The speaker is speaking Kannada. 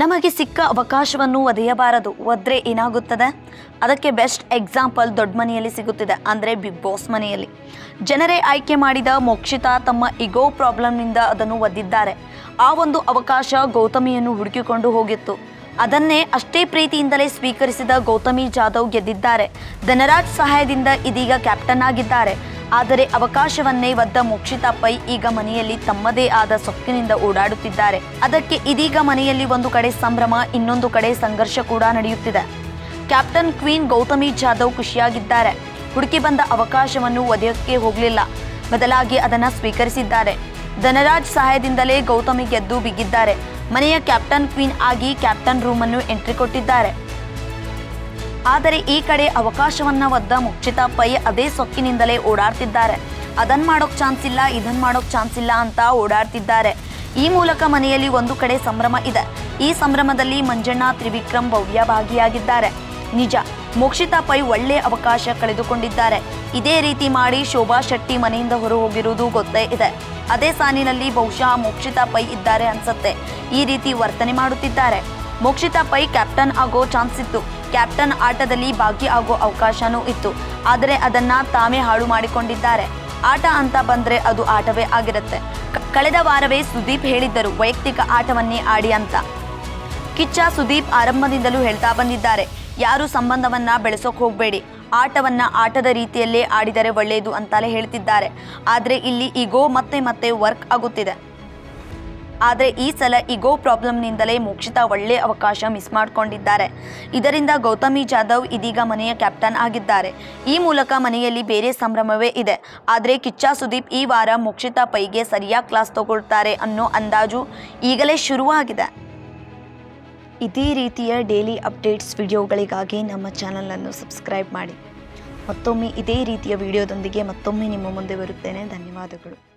ನಮಗೆ ಸಿಕ್ಕ ಅವಕಾಶವನ್ನು ಒದೆಯಬಾರದು. ಒದ್ರೆ ಏನಾಗುತ್ತದೆ? ಅದಕ್ಕೆ ಬೆಸ್ಟ್ ಎಕ್ಸಾಂಪಲ್ ದೊಡ್ಡ ಮನೆಯಲ್ಲಿ ಸಿಗುತ್ತಿದೆ, ಅಂದರೆ ಬಿಗ್ ಬಾಸ್ ಮನೆಯಲ್ಲಿ. ಜನರೇ ಆಯ್ಕೆ ಮಾಡಿದ ಮೋಕ್ಷಿತಾ ತಮ್ಮ ಇಗೋ ಪ್ರಾಬ್ಲಮ್ನಿಂದ ಅದನ್ನು ಒದ್ದಿದ್ದಾರೆ. ಆ ಒಂದು ಅವಕಾಶ ಗೌತಮಿಯನ್ನು ಹುಡುಕಿಕೊಂಡು ಹೋಗಿತ್ತು. ಅದನ್ನೇ ಅಷ್ಟೇ ಪ್ರೀತಿಯಿಂದಲೇ ಸ್ವೀಕರಿಸಿದ ಗೌತಮಿ ಜಾಧವ್ ಗೆದ್ದಿದ್ದಾರೆ. ಧನರಾಜ್ ಸಹಾಯದಿಂದ ಇದೀಗ ಕ್ಯಾಪ್ಟನ್ ಆಗಿದ್ದಾರೆ. ಆದರೆ ಅವಕಾಶವನ್ನೇ ಒದ್ದ ಮೋಕ್ಷಿತಾ ಪೈ ಈಗ ಮನೆಯಲ್ಲಿ ತಮ್ಮದೇ ಆದ ಸೊಕ್ಕಿನಿಂದ ಓಡಾಡುತ್ತಿದ್ದಾರೆ. ಅದಕ್ಕೆ ಇದೀಗ ಮನೆಯಲ್ಲಿ ಒಂದು ಕಡೆ ಸಂಭ್ರಮ, ಇನ್ನೊಂದು ಕಡೆ ಸಂಘರ್ಷ ಕೂಡ ನಡೆಯುತ್ತಿದೆ. ಕ್ಯಾಪ್ಟನ್ ಕ್ವೀನ್ ಗೌತಮಿ ಜಾಧವ್ ಖುಷಿಯಾಗಿದ್ದಾರೆ. ಹುಡುಕಿ ಬಂದ ಅವಕಾಶವನ್ನು ಒದೆಯಕ್ಕೆ ಹೋಗಲಿಲ್ಲ. ಬದಲಾಗಿ ಅದನ್ನು ಸ್ವೀಕರಿಸಿದ್ದಾರೆ. ಧನರಾಜ್ ಸಹಾಯದಿಂದಲೇ ಗೌತಮಿ ಗೆದ್ದು ಬಿಗಿದ್ದಾರೆ. ಮನೆಯ ಕ್ಯಾಪ್ಟನ್ ಕ್ವೀನ್ ಆಗಿ ಕ್ಯಾಪ್ಟನ್ ರೂಮನ್ನು ಎಂಟ್ರಿ ಕೊಟ್ಟಿದ್ದಾರೆ. ಆದರೆ ಈ ಕಡೆ ಅವಕಾಶವನ್ನ ಒದ್ದ ಮುಕ್ಷಿತಾ ಪೈ ಅದೇ ಸೊಕ್ಕಿನಿಂದಲೇ ಓಡಾಡ್ತಿದ್ದಾರೆ. ಅದನ್ ಮಾಡೋಕ್ ಚಾನ್ಸ್ ಇಲ್ಲ, ಇದನ್ ಮಾಡೋಕ್ ಚಾನ್ಸ್ ಇಲ್ಲ ಅಂತ ಓಡಾಡ್ತಿದ್ದಾರೆ. ಈ ಮೂಲಕ ಮನೆಯಲ್ಲಿ ಒಂದು ಕಡೆ ಸಂಭ್ರಮ ಇದೆ. ಈ ಸಂಭ್ರಮದಲ್ಲಿ ಮಂಜಣ್ಣ, ತ್ರಿವಿಕ್ರಮ್ ಭವ್ಯ ಭಾಗಿಯಾಗಿದ್ದಾರೆ ನಿಜ ಮೋಕ್ಷಿತಾ ಪೈ ಒಳ್ಳೆ ಅವಕಾಶ ಕಳೆದುಕೊಂಡಿದ್ದಾರೆ. ಇದೇ ರೀತಿ ಮಾಡಿ ಶೋಭಾ ಶೆಟ್ಟಿ ಮನೆಯಿಂದ ಹೊರ ಹೋಗಿರುವುದು ಗೊತ್ತೇ ಇದೆ. ಅದೇ ಸಾಲಿನಲ್ಲಿ ಬಹುಶಃ ಮೋಕ್ಷಿತಾ ಪೈ ಇದ್ದಾರೆ ಅನ್ಸತ್ತೆ. ಈ ರೀತಿ ವರ್ತನೆ ಮಾಡುತ್ತಿದ್ದಾರೆ. ಮೋಕ್ಷಿತಾ ಪೈ ಕ್ಯಾಪ್ಟನ್ ಆಗೋ ಚಾನ್ಸ್ ಇತ್ತು. ಕ್ಯಾಪ್ಟನ್ ಆಟದಲ್ಲಿ ಭಾಗಿ ಆಗೋ ಅವಕಾಶನೂ ಇತ್ತು. ಆದರೆ ಅದನ್ನ ತಾವೇ ಹಾಳು ಮಾಡಿಕೊಂಡಿದ್ದಾರೆ. ಆಟ ಅಂತ ಬಂದ್ರೆ ಅದು ಆಟವೇ ಆಗಿರುತ್ತೆ. ಕಳೆದ ವಾರವೇ ಸುದೀಪ್ ಹೇಳಿದ್ದರು, ವೈಯಕ್ತಿಕ ಆಟವನ್ನೇ ಆಡಿ ಅಂತ. ಕಿಚ್ಚ ಸುದೀಪ್ ಆರಂಭದಿಂದಲೂ ಹೇಳ್ತಾ ಬಂದಿದ್ದಾರೆ, ಯಾರು ಸಂಬಂಧವನ್ನ ಬೆಳೆಸೋಕೆ ಹೋಗಬೇಡಿ. ಆಟವನ್ನ ಆಟದ ರೀತಿಯಲ್ಲೇ ಆಡಿದರೆ ಒಳ್ಳೆಯದು ಅಂತಲೇ ಹೇಳ್ತಿದ್ದಾರೆ. ಆದರೆ ಇಲ್ಲಿ ಈಗೋ ಮತ್ತೆ ಮತ್ತೆ ವರ್ಕ್ ಆಗುತ್ತಿದೆ. ಆದರೆ ಈ ಸಲ ಇಗೋ ಪ್ರಾಬ್ಲಮ್ನಿಂದಲೇ ಮೋಕ್ಷಿತಾ ಒಳ್ಳೆ ಅವಕಾಶ ಮಿಸ್ ಮಾಡಿಕೊಂಡಿದ್ದಾರೆ. ಇದರಿಂದ ಗೌತಮಿ ಜಾಧವ್ ಇದೀಗ ಮನೆಯ ಕ್ಯಾಪ್ಟನ್ ಆಗಿದ್ದಾರೆ. ಈ ಮೂಲಕ ಮನೆಯಲ್ಲಿ ಬೇರೆ ಸಂಭ್ರಮವೇ ಇದೆ. ಆದರೆ ಕಿಚ್ಚ ಸುದೀಪ್ ಈ ವಾರ ಮೋಕ್ಷಿತಾ ಪೈಗೆ ಸರಿಯಾಗಿ ಕ್ಲಾಸ್ ತಗೊಳ್ತಾರೆ ಅನ್ನೋ ಅಂದಾಜು ಈಗಲೇ ಶುರುವಾಗಿದೆ. ಇದೇ ರೀತಿಯ ಡೈಲಿ ಅಪ್ಡೇಟ್ಸ್ ವಿಡಿಯೋಗಳಿಗಾಗಿ ನಮ್ಮ ಚಾನಲನ್ನು ಸಬ್ಸ್ಕ್ರೈಬ್ ಮಾಡಿ. ಮತ್ತೊಮ್ಮೆ ಇದೇ ರೀತಿಯ ವಿಡಿಯೋದೊಂದಿಗೆ ಮತ್ತೊಮ್ಮೆ ನಿಮ್ಮ ಮುಂದೆ ಬರುತ್ತೇನೆ. ಧನ್ಯವಾದಗಳು.